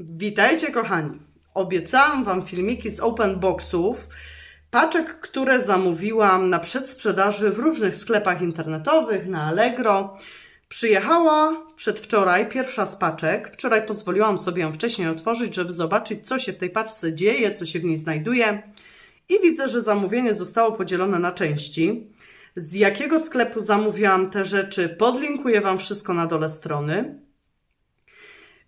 Witajcie kochani. Obiecałam Wam filmiki z open boxów, paczek, które zamówiłam na przedsprzedaży w różnych sklepach internetowych, na Allegro. Przyjechała przedwczoraj pierwsza z paczek. Wczoraj pozwoliłam sobie ją wcześniej otworzyć, żeby zobaczyć, co się w tej paczce dzieje, co się w niej znajduje. I widzę, że zamówienie zostało podzielone na części. Z jakiego sklepu zamówiłam te rzeczy, podlinkuję Wam wszystko na dole strony.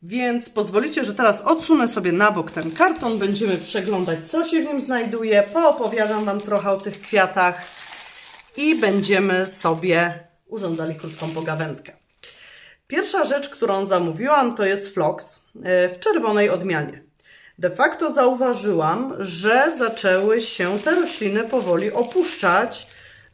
Więc pozwolicie, że teraz odsunę sobie na bok ten karton, będziemy przeglądać, co się w nim znajduje, poopowiadam Wam trochę o tych kwiatach i będziemy sobie urządzali krótką pogawędkę. Pierwsza rzecz, którą zamówiłam, to jest flox e, w czerwonej odmianie. De facto zauważyłam, że zaczęły się te rośliny powoli opuszczać,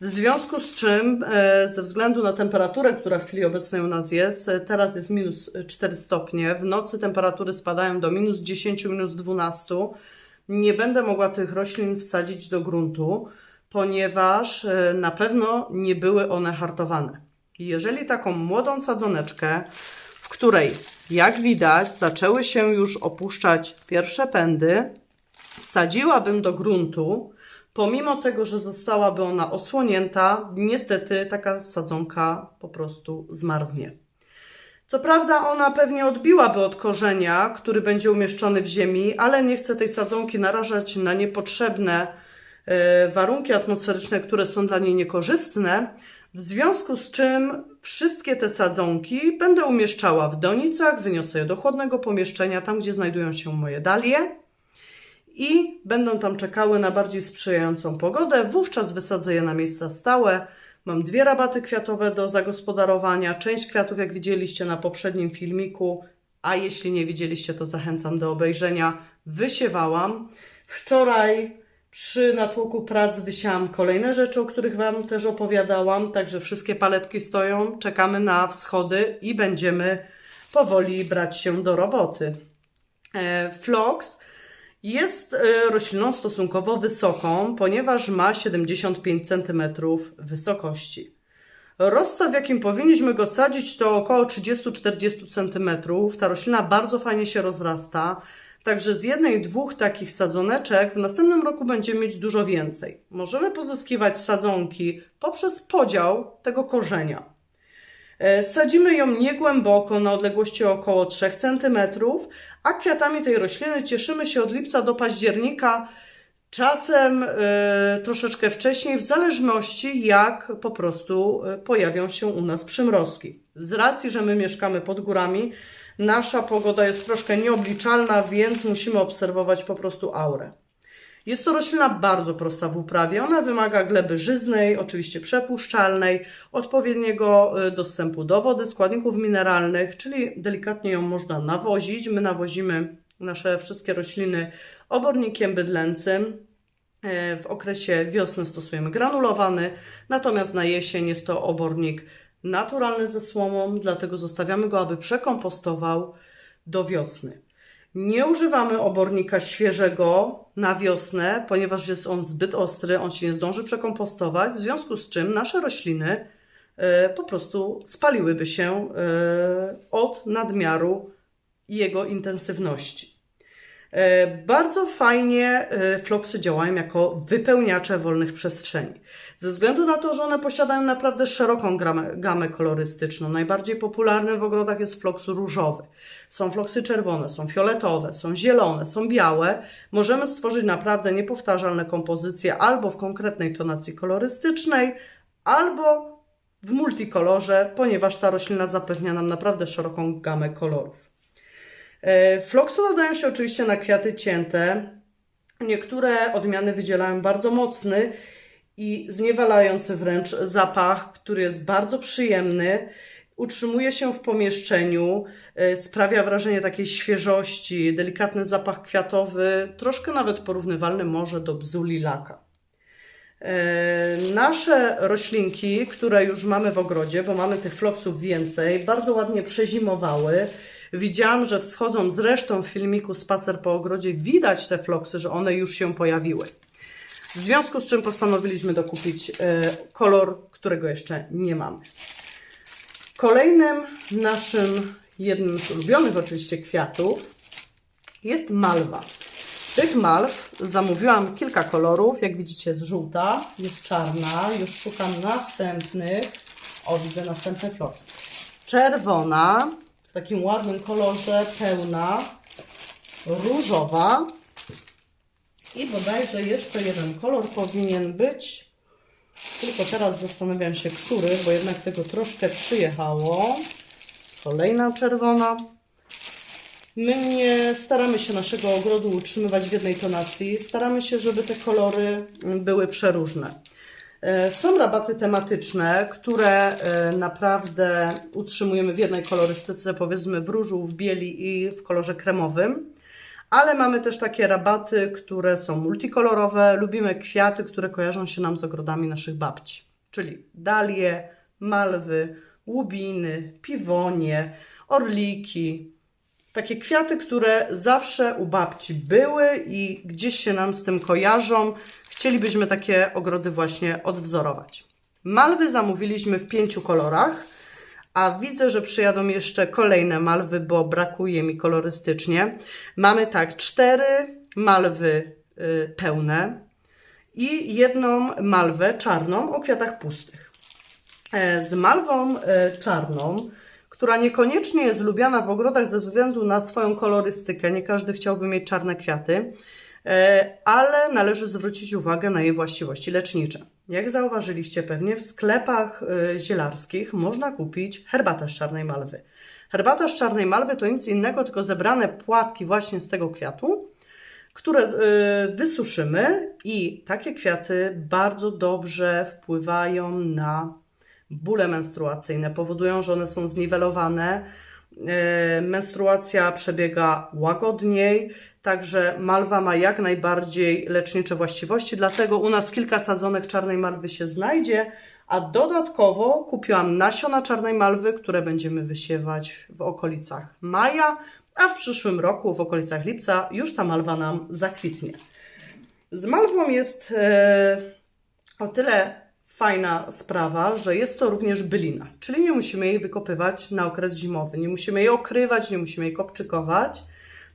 w związku z czym, e, ze względu na temperaturę, która w chwili obecnej u nas jest, e, teraz jest minus 4 stopnie, w nocy temperatury spadają do minus 10, minus 12, nie będę mogła tych roślin wsadzić do gruntu, ponieważ e, na pewno nie były one hartowane. Jeżeli taką młodą sadzoneczkę, w której, jak widać, zaczęły się już opuszczać pierwsze pędy, wsadziłabym do gruntu, pomimo tego, że zostałaby ona osłonięta, niestety taka sadzonka po prostu zmarznie. Co prawda ona pewnie odbiłaby od korzenia, który będzie umieszczony w ziemi, ale nie chcę tej sadzonki narażać na niepotrzebne e, warunki atmosferyczne, które są dla niej niekorzystne, w związku z czym wszystkie te sadzonki będę umieszczała w donicach, wyniosę je do chłodnego pomieszczenia, tam gdzie znajdują się moje dalie i będą tam czekały na bardziej sprzyjającą pogodę. Wówczas wysadzę je na miejsca stałe. Mam dwie rabaty kwiatowe do zagospodarowania. Część kwiatów, jak widzieliście na poprzednim filmiku, a jeśli nie widzieliście, to zachęcam do obejrzenia. Wysiewałam. Wczoraj przy natłoku prac wysiałam kolejne rzeczy, o których Wam też opowiadałam. Także wszystkie paletki stoją, czekamy na wschody i będziemy powoli brać się do roboty. E, Flox jest e, rośliną stosunkowo wysoką, ponieważ ma 75 cm wysokości. Rozstaw, w jakim powinniśmy go sadzić, to około 30-40 cm. Ta roślina bardzo fajnie się rozrasta, także z jednej, dwóch takich sadzoneczek w następnym roku będziemy mieć dużo więcej. Możemy pozyskiwać sadzonki poprzez podział tego korzenia. E, Sadzimy ją niegłęboko, na odległości około 3 cm, a kwiatami tej rośliny cieszymy się od lipca do października, czasem e, troszeczkę wcześniej, w zależności jak po prostu e, pojawią się u nas przymrozki. Z racji, że my mieszkamy pod górami, nasza pogoda jest troszkę nieobliczalna, więc musimy obserwować po prostu aurę. Jest to roślina bardzo prosta w uprawie. Ona wymaga gleby żyznej, oczywiście przepuszczalnej, odpowiedniego y, dostępu do wody, składników mineralnych, czyli delikatnie ją można nawozić. My nawozimy nasze wszystkie rośliny obornikiem bydlęcym. E, W okresie wiosny stosujemy granulowany, natomiast na jesień jest to obornik naturalny ze słomą, dlatego zostawiamy go, aby przekompostował do wiosny. Nie używamy obornika świeżego na wiosnę, ponieważ jest on zbyt ostry, on się nie zdąży przekompostować, w związku z czym nasze rośliny e, po prostu spaliłyby się e, od nadmiaru jego intensywności. E, Bardzo fajnie e, floksy działają jako wypełniacze wolnych przestrzeni. Ze względu na to, że one posiadają naprawdę szeroką gamę, gamę kolorystyczną. Najbardziej popularny w ogrodach jest floks różowy. Są floksy czerwone, są fioletowe, są zielone, są białe. Możemy stworzyć naprawdę niepowtarzalne kompozycje albo w konkretnej tonacji kolorystycznej, albo w multikolorze, ponieważ ta roślina zapewnia nam naprawdę szeroką gamę kolorów. E, Floksy nadają się oczywiście na kwiaty cięte. Niektóre odmiany wydzielają bardzo mocny i zniewalający wręcz zapach, który jest bardzo przyjemny. Utrzymuje się w pomieszczeniu, e, sprawia wrażenie takiej świeżości, delikatny zapach kwiatowy, troszkę nawet porównywalny może do bzu lilaka. E, Nasze roślinki, które już mamy w ogrodzie, bo mamy tych flopsów więcej, bardzo ładnie przezimowały. Widziałam, że wschodzą z resztą filmiku Spacer po ogrodzie, widać te floksy, że one już się pojawiły. W związku z czym postanowiliśmy dokupić e, kolor, którego jeszcze nie mamy. Kolejnym naszym, jednym z ulubionych oczywiście kwiatów jest malwa. Tych malw zamówiłam kilka kolorów. Jak widzicie, jest żółta, jest czarna. Już szukam następnych. O, widzę następny floks. Czerwona, w takim ładnym kolorze, pełna, różowa. I bodajże jeszcze jeden kolor powinien być. Tylko teraz zastanawiam się, który, bo jednak tego troszkę przyjechało. Kolejna czerwona. My nie staramy się naszego ogrodu utrzymywać w jednej tonacji. Staramy się, żeby te kolory były przeróżne. E, Są rabaty tematyczne, które e, naprawdę utrzymujemy w jednej kolorystyce, powiedzmy w różu, w bieli i w kolorze kremowym. Ale mamy też takie rabaty, które są multikolorowe. Lubimy kwiaty, które kojarzą się nam z ogrodami naszych babci. Czyli dalie, malwy, łubiny, piwonie, orliki, takie kwiaty, które zawsze u babci były i gdzieś się nam z tym kojarzą. Chcielibyśmy takie ogrody właśnie odwzorować. Malwy zamówiliśmy w pięciu kolorach, a widzę, że przyjadą jeszcze kolejne malwy, bo brakuje mi kolorystycznie. Mamy tak, cztery malwy y, pełne i jedną malwę czarną o kwiatach pustych. E, Z malwą e, czarną, która niekoniecznie jest lubiana w ogrodach ze względu na swoją kolorystykę. Nie każdy chciałby mieć czarne kwiaty, ale należy zwrócić uwagę na jej właściwości lecznicze. Jak zauważyliście pewnie, w sklepach e, zielarskich można kupić herbatę z czarnej malwy. Herbata z czarnej malwy to nic innego, tylko zebrane płatki właśnie z tego kwiatu, które y, wysuszymy i takie kwiaty bardzo dobrze wpływają na bóle menstruacyjne, powodują, że one są zniwelowane. Y, Menstruacja przebiega łagodniej, także malwa ma jak najbardziej lecznicze właściwości, dlatego u nas kilka sadzonek czarnej malwy się znajdzie, a dodatkowo kupiłam nasiona czarnej malwy, które będziemy wysiewać w okolicach maja, a w przyszłym roku, w okolicach lipca, już ta malwa nam zakwitnie. Z malwą jest e, o tyle fajna sprawa, że jest to również bylina, czyli nie musimy jej wykopywać na okres zimowy, nie musimy jej okrywać, nie musimy jej kopczykować.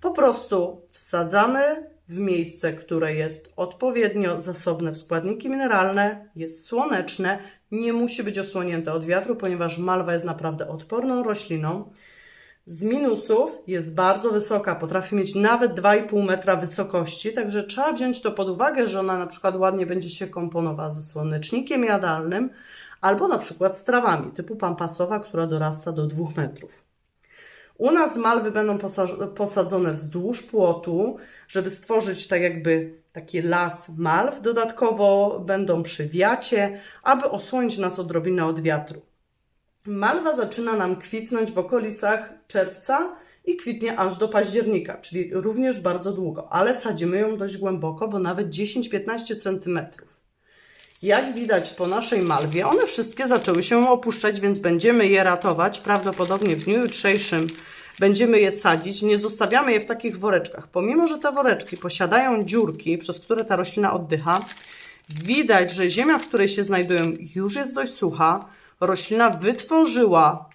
Po prostu wsadzamy w miejsce, które jest odpowiednio zasobne w składniki mineralne, jest słoneczne, nie musi być osłonięte od wiatru, ponieważ malwa jest naprawdę odporną rośliną. Z minusów jest bardzo wysoka, potrafi mieć nawet 2,5 metra wysokości, także trzeba wziąć to pod uwagę, że ona na przykład ładnie będzie się komponowała ze słonecznikiem jadalnym albo na przykład z trawami typu pampasowa, która dorasta do 2 metrów. U nas malwy będą posa- posadzone wzdłuż płotu, żeby stworzyć tak jakby taki las malw. Dodatkowo będą przy wiacie, aby osłonić nas odrobinę od wiatru. Malwa zaczyna nam kwitnąć w okolicach czerwca i kwitnie aż do października, czyli również bardzo długo, ale sadzimy ją dość głęboko, bo nawet 10-15 cm. Jak widać po naszej malwie, one wszystkie zaczęły się opuszczać, więc będziemy je ratować. Prawdopodobnie w dniu jutrzejszym będziemy je sadzić. Nie zostawiamy je w takich woreczkach. Pomimo, że te woreczki posiadają dziurki, przez które ta roślina oddycha, widać, że ziemia, w której się znajdują, już jest dość sucha. Roślina wytworzyła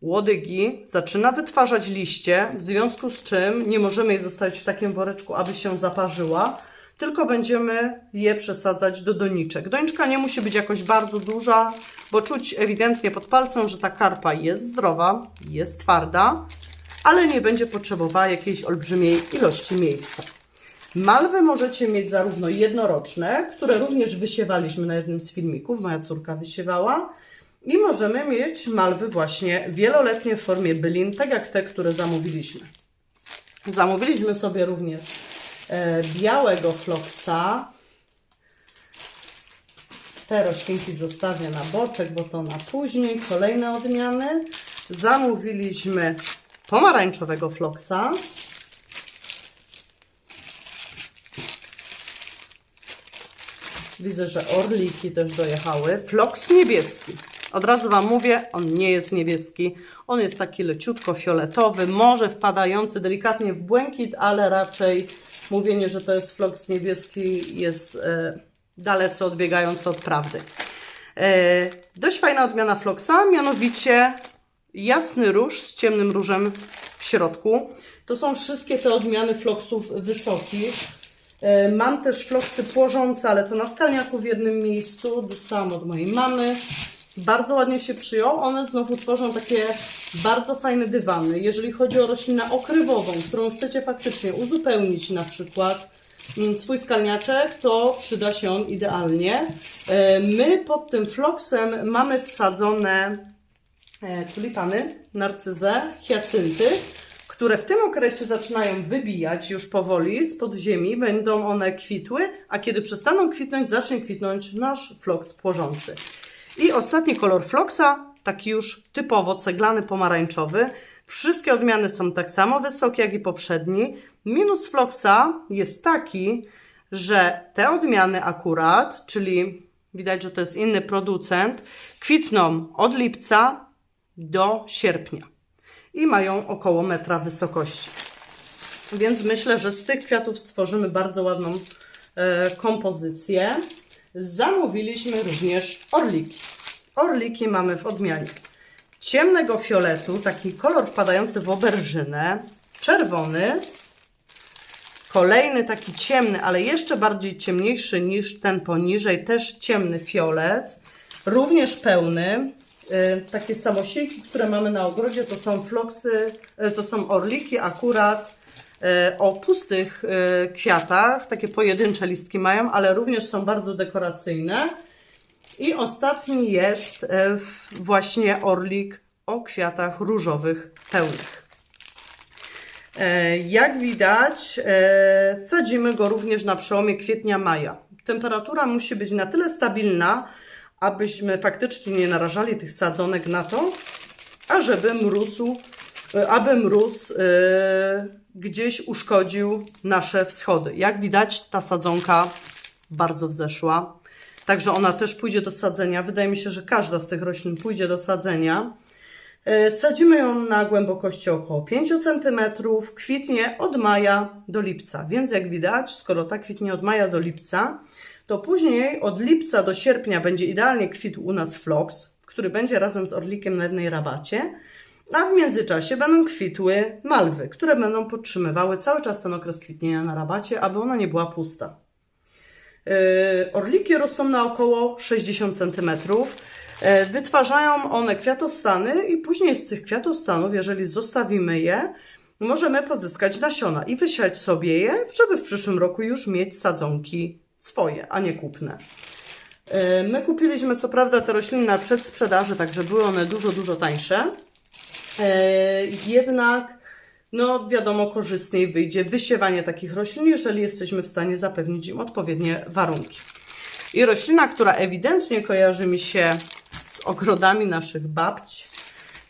łodygi, zaczyna wytwarzać liście, w związku z czym nie możemy jej zostawić w takim woreczku, aby się zaparzyła, tylko będziemy je przesadzać do doniczek. Doniczka nie musi być jakoś bardzo duża, bo czuć ewidentnie pod palcem, że ta karpa jest zdrowa, jest twarda, ale nie będzie potrzebowała jakiejś olbrzymiej ilości miejsca. Malwy możecie mieć zarówno jednoroczne, które również wysiewaliśmy na jednym z filmików, moja córka wysiewała, i możemy mieć malwy właśnie wieloletnie w formie bylin, tak jak te, które zamówiliśmy. Zamówiliśmy sobie również e, białego floksa. Te roślinki zostawię na boczek, bo to na później. Kolejne odmiany. Zamówiliśmy pomarańczowego floksa. Widzę, że orliki też dojechały. Floks niebieski. Od razu Wam mówię, on nie jest niebieski. On jest taki leciutko fioletowy, może wpadający delikatnie w błękit, ale raczej mówienie, że to jest floks niebieski jest e, dalece odbiegające od prawdy. E, dość fajna odmiana floksa, mianowicie jasny róż z ciemnym różem w środku. To są wszystkie te odmiany floksów wysokich. E, Mam też floksy płożące, ale to na skalniaku w jednym miejscu. Dostałam od mojej mamy. Bardzo ładnie się przyjął. One znowu tworzą takie bardzo fajne dywany. Jeżeli chodzi o roślinę okrywową, którą chcecie faktycznie uzupełnić na przykład mm, swój skalniaczek, to przyda się on idealnie. E, My pod tym floksem mamy wsadzone e, tulipany, narcyzę, hiacynty, które w tym okresie zaczynają wybijać już powoli spod ziemi, będą one kwitły, a kiedy przestaną kwitnąć, zacznie kwitnąć nasz floks płożący. I ostatni kolor floksa, taki już typowo ceglany pomarańczowy. Wszystkie odmiany są tak samo wysokie jak i poprzedni. Minus floksa jest taki, że te odmiany akurat, czyli widać, że to jest inny producent, kwitną od lipca do sierpnia i mają około metra wysokości. Więc myślę, że z tych kwiatów stworzymy bardzo ładną e, kompozycję. Zamówiliśmy również orliki. Orliki mamy w odmianie ciemnego fioletu, taki kolor wpadający w oberżynę, czerwony, kolejny taki ciemny, ale jeszcze bardziej ciemniejszy niż ten poniżej, też ciemny fiolet, również pełny. Y, Takie samosiejki, które mamy na ogrodzie, to są floksy, y, to są orliki akurat y, o pustych kwiatach, takie pojedyncze listki mają, ale również są bardzo dekoracyjne. I ostatni jest właśnie orlik o kwiatach różowych pełnych. Jak widać, sadzimy go również na przełomie kwietnia-maja. Temperatura musi być na tyle stabilna, abyśmy faktycznie nie narażali tych sadzonek na to, ażeby mrósł, e, aby mróz e, gdzieś uszkodził nasze wschody. Jak widać, ta sadzonka bardzo wzeszła. Także ona też pójdzie do sadzenia. Wydaje mi się, że każda z tych roślin pójdzie do sadzenia. E, Sadzimy ją na głębokości około 5 cm, kwitnie od maja do lipca. Więc jak widać, skoro ta kwitnie od maja do lipca, to później od lipca do sierpnia będzie idealnie kwitł u nas floks, który będzie razem z orlikiem na jednej rabacie, a w międzyczasie będą kwitły malwy, które będą podtrzymywały cały czas ten okres kwitnienia na rabacie, aby ona nie była pusta. Yy, Orliki rosną na około 60 cm. Yy, Wytwarzają one kwiatostany i później z tych kwiatostanów, jeżeli zostawimy je, możemy pozyskać nasiona i wysiać sobie je, żeby w przyszłym roku już mieć sadzonki swoje, a nie kupne. Yy, My kupiliśmy co prawda te rośliny na przedsprzedaży, także były one dużo, dużo tańsze. E, jednak, no wiadomo, korzystniej wyjdzie wysiewanie takich roślin, jeżeli jesteśmy w stanie zapewnić im odpowiednie warunki. I roślina, która ewidentnie kojarzy mi się z ogrodami naszych babć,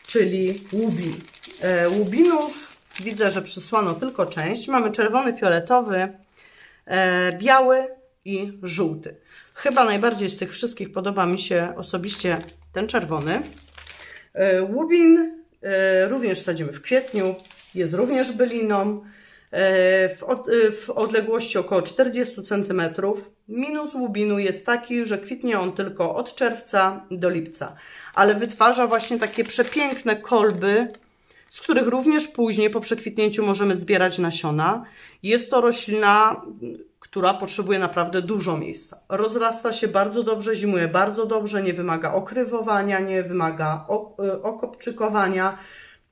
czyli łubin. E, łubinów widzę, że przysłano tylko część. Mamy czerwony, fioletowy, biały i żółty. Chyba najbardziej z tych wszystkich podoba mi się osobiście ten czerwony. E, Łubin e, również sadzimy w kwietniu, jest również byliną. e, W, od, w odległości około 40 cm. Minus łubinu jest taki, że kwitnie on tylko od czerwca do lipca, ale wytwarza właśnie takie przepiękne kolby, z których również później po przekwitnięciu możemy zbierać nasiona. Jest to roślina, która potrzebuje naprawdę dużo miejsca. Rozrasta się bardzo dobrze, zimuje bardzo dobrze, nie wymaga okrywowania, nie wymaga y, okopczykowania.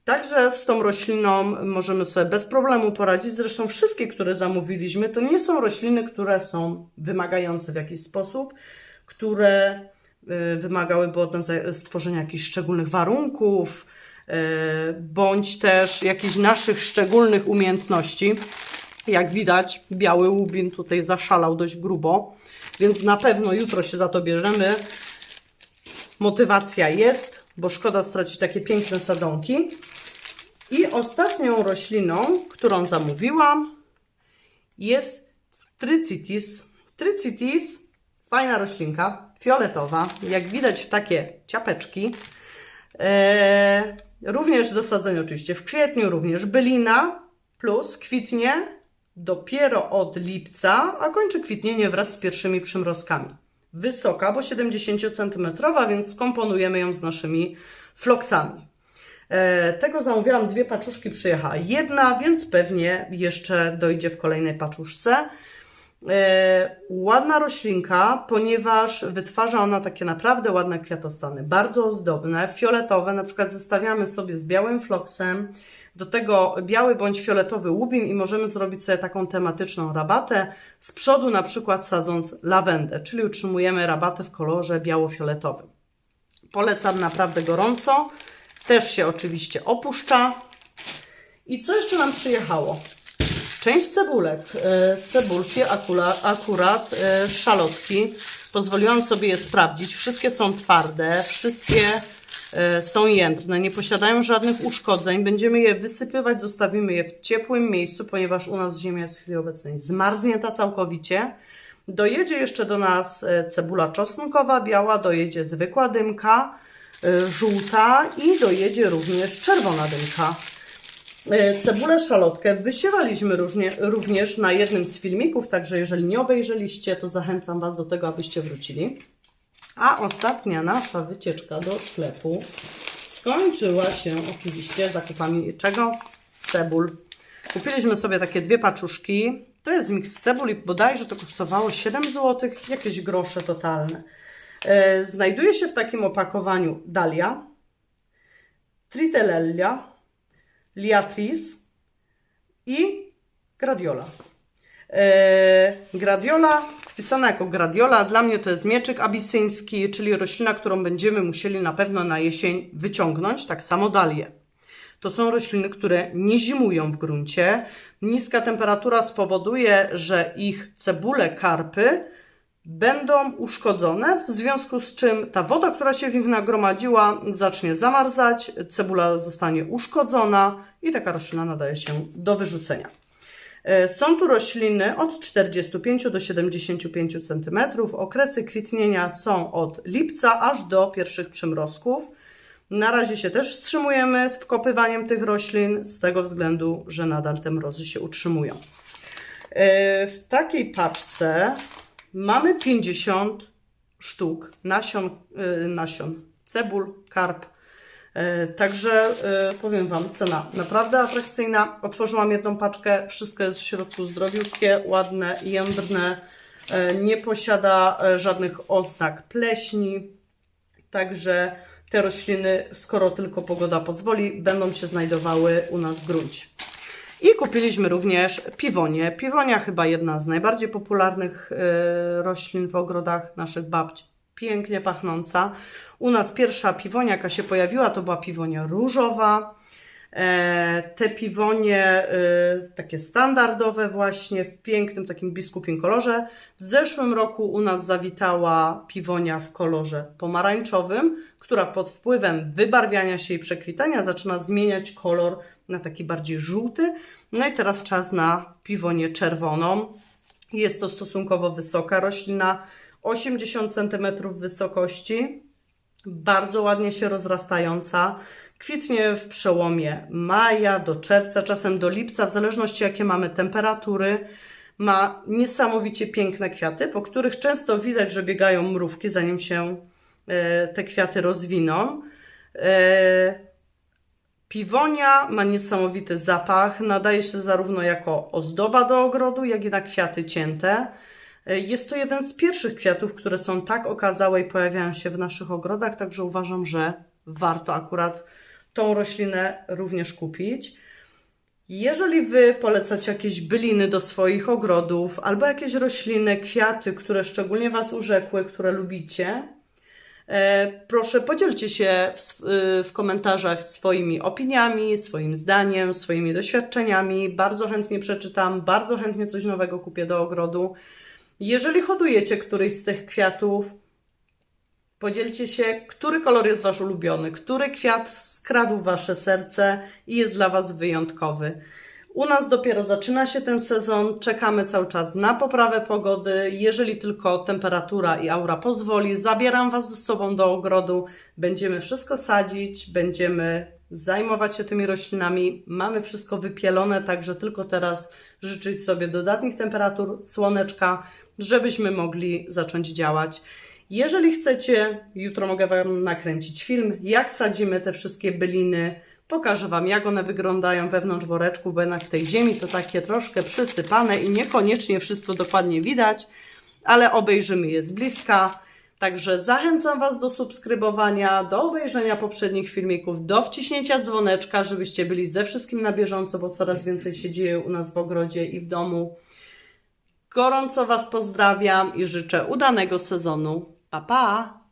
Także z tą rośliną możemy sobie bez problemu poradzić. Zresztą wszystkie, które zamówiliśmy, to nie są rośliny, które są wymagające w jakiś sposób, które y, wymagałyby od nas za- stworzenia jakichś szczególnych warunków, bądź też jakichś naszych szczególnych umiejętności. Jak widać, biały łubin tutaj zaszalał dość grubo, więc na pewno jutro się za to bierzemy. Motywacja jest, bo szkoda stracić takie piękne sadzonki. I ostatnią rośliną, którą zamówiłam, jest Tricytis. Tricytis, fajna roślinka, fioletowa, jak widać takie ciapeczki. Eee, również do sadzenia oczywiście w kwietniu, również bylina, plus kwitnie dopiero od lipca, a kończy kwitnienie wraz z pierwszymi przymrozkami. Wysoka, bo 70 cm, więc skomponujemy ją z naszymi floksami. E, tego zamówiłam, dwie paczuszki, przyjechała jedna, więc pewnie jeszcze dojdzie w kolejnej paczuszce. E, ładna roślinka, ponieważ wytwarza ona takie naprawdę ładne kwiatostany, bardzo ozdobne, fioletowe, na przykład zestawiamy sobie z białym floksem, do tego biały bądź fioletowy łubin i możemy zrobić sobie taką tematyczną rabatę, z przodu na przykład sadząc lawendę, czyli utrzymujemy rabatę w kolorze biało-fioletowym. Polecam naprawdę gorąco, też się oczywiście opuszcza. I co jeszcze nam przyjechało? Część cebulek, e, cebulki, akula, akurat e, szalotki. Pozwoliłam sobie je sprawdzić. Wszystkie są twarde, wszystkie e, są jędrne, nie posiadają żadnych uszkodzeń. Będziemy je wysypywać, zostawimy je w ciepłym miejscu, ponieważ u nas ziemia jest w chwili obecnej zmarznięta całkowicie. Dojedzie jeszcze do nas cebula czosnkowa, biała, dojedzie zwykła dymka, żółta i dojedzie również czerwona dymka. E, Cebulę szalotkę wysiewaliśmy różnie, również na jednym z filmików, także jeżeli nie obejrzeliście, to zachęcam Was do tego, abyście wrócili. A ostatnia nasza wycieczka do sklepu skończyła się oczywiście zakupami czego? Cebul. Kupiliśmy sobie takie dwie paczuszki. To jest miks cebul i bodajże to kosztowało 7 zł, jakieś grosze totalne. E, Znajduje się w takim opakowaniu dalia, tritellella, liatris i gradiola. E, gradiola, wpisana jako gradiola, dla mnie to jest mieczyk abisyński, czyli roślina, którą będziemy musieli na pewno na jesień wyciągnąć, tak samo dalie. To są rośliny, które nie zimują w gruncie. Niska temperatura spowoduje, że ich cebule, karpy będą uszkodzone, w związku z czym ta woda, która się w nich nagromadziła, zacznie zamarzać, cebula zostanie uszkodzona i taka roślina nadaje się do wyrzucenia. E, Są tu rośliny od 45 do 75 cm. Okresy kwitnienia są od lipca aż do pierwszych przymrozków. Na razie się też wstrzymujemy z wkopywaniem tych roślin z tego względu, że nadal te mrozy się utrzymują. E, W takiej paczce mamy 50 sztuk nasion, e, nasion cebul, karp. E, Także e, powiem Wam, cena naprawdę atrakcyjna. Otworzyłam jedną paczkę, wszystko jest w środku zdrowiutkie, ładne, jędrne, nie posiada żadnych oznak pleśni. Także te rośliny, skoro tylko pogoda pozwoli, będą się znajdowały u nas w gruncie. I kupiliśmy również piwonię. Piwonia chyba jedna z najbardziej popularnych e, roślin w ogrodach naszych babci. Pięknie pachnąca. U nas pierwsza piwonia, jaka się pojawiła, to była piwonia różowa. E, Te piwonie e, takie standardowe właśnie w pięknym takim biskupim kolorze. W zeszłym roku u nas zawitała piwonia w kolorze pomarańczowym, która pod wpływem wybarwiania się i przekwitania zaczyna zmieniać kolor na taki bardziej żółty. No i teraz czas na piwonię czerwoną. Jest to stosunkowo wysoka roślina, 80 cm wysokości bardzo ładnie się rozrastająca. Kwitnie w przełomie maja do czerwca, czasem do lipca, w zależności jakie mamy temperatury. Ma niesamowicie piękne kwiaty, po których często widać, że biegają mrówki, zanim się e, te kwiaty rozwiną. E, Piwonia ma niesamowity zapach, nadaje się zarówno jako ozdoba do ogrodu, jak i na kwiaty cięte. Jest to jeden z pierwszych kwiatów, które są tak okazałe i pojawiają się w naszych ogrodach, także uważam, że warto akurat tą roślinę również kupić. Jeżeli Wy polecacie jakieś byliny do swoich ogrodów, albo jakieś rośliny, kwiaty, które szczególnie Was urzekły, które lubicie, e, proszę podzielcie się w, y, w komentarzach swoimi opiniami, swoim zdaniem, swoimi doświadczeniami. Bardzo chętnie przeczytam, bardzo chętnie coś nowego kupię do ogrodu. Jeżeli hodujecie któryś z tych kwiatów, podzielcie się, który kolor jest Wasz ulubiony, który kwiat skradł Wasze serce i jest dla Was wyjątkowy. U nas dopiero zaczyna się ten sezon, czekamy cały czas na poprawę pogody. Jeżeli tylko temperatura i aura pozwoli, zabieram Was ze sobą do ogrodu. Będziemy wszystko sadzić, będziemy zajmować się tymi roślinami. Mamy wszystko wypielone, także tylko teraz życzyć sobie dodatnich temperatur, słoneczka, żebyśmy mogli zacząć działać. Jeżeli chcecie, jutro mogę Wam nakręcić film, jak sadzimy te wszystkie byliny, Pokażę Wam, jak one wyglądają wewnątrz woreczków, bo jednak w tej ziemi to takie troszkę przysypane i niekoniecznie wszystko dokładnie widać, ale obejrzymy je z bliska. Także zachęcam Was do subskrybowania, do obejrzenia poprzednich filmików, do wciśnięcia dzwoneczka, żebyście byli ze wszystkim na bieżąco, bo coraz więcej się dzieje u nas w ogrodzie i w domu. Gorąco Was pozdrawiam i życzę udanego sezonu. Pa, pa!